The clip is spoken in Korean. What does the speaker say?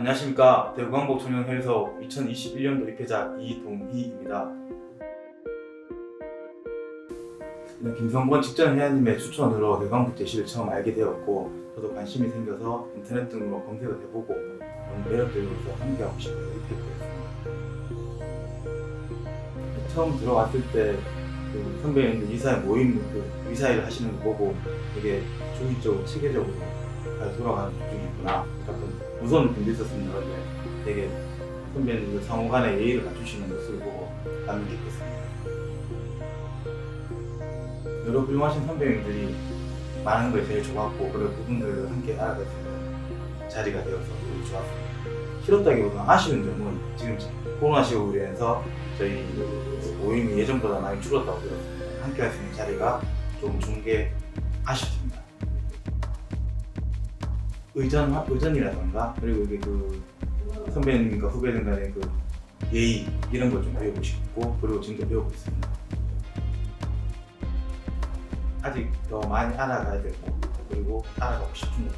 안녕하십니까 대구광복 청년회에서 2021년도 입회자 이동희입니다. 네, 김성권 직전 회원님의 추천으로 대광복 제시를 처음 알게 되었고 저도 관심이 생겨서 인터넷 등으로 검색을 해보고 너무 매력적이어서 함께하고 싶어서 입회했습니다. 처음 들어왔을 때 그 선배님들 이사회 모임 그 이사회를 하시는 거 보고 되게 주기적으로 체계적으로 잘 돌아가는 중이구나 무서운 느낌도 있었습니다. 근데 되게 선배님들 상호 간에 예의를 갖추시는 모습을 보고 감명 깊었습니다. 여러 훌륭하신 선배님들이 많은 걸 제일 좋았고 그리고 그분들을 함께 알아갈 수 있는 자리가 되어서 너무 좋았습니다. 싫었다기보다 아쉬운 점은 지금 코로나 시국으로 인해서 저희 모임이 예전보다 많이 줄었다고 들었습니다. 함께 할 수 있는 자리가 좀 준 게 아쉽습니다. 의전, 의전이라던가 그리고 이게 그 선배님과 후배들 간의 그 예의 이런 걸 좀 배우고 싶고 그리고 지금도 배우고 있습니다. 아직 더 많이 알아가야 되고 그리고 알아가고 싶은 것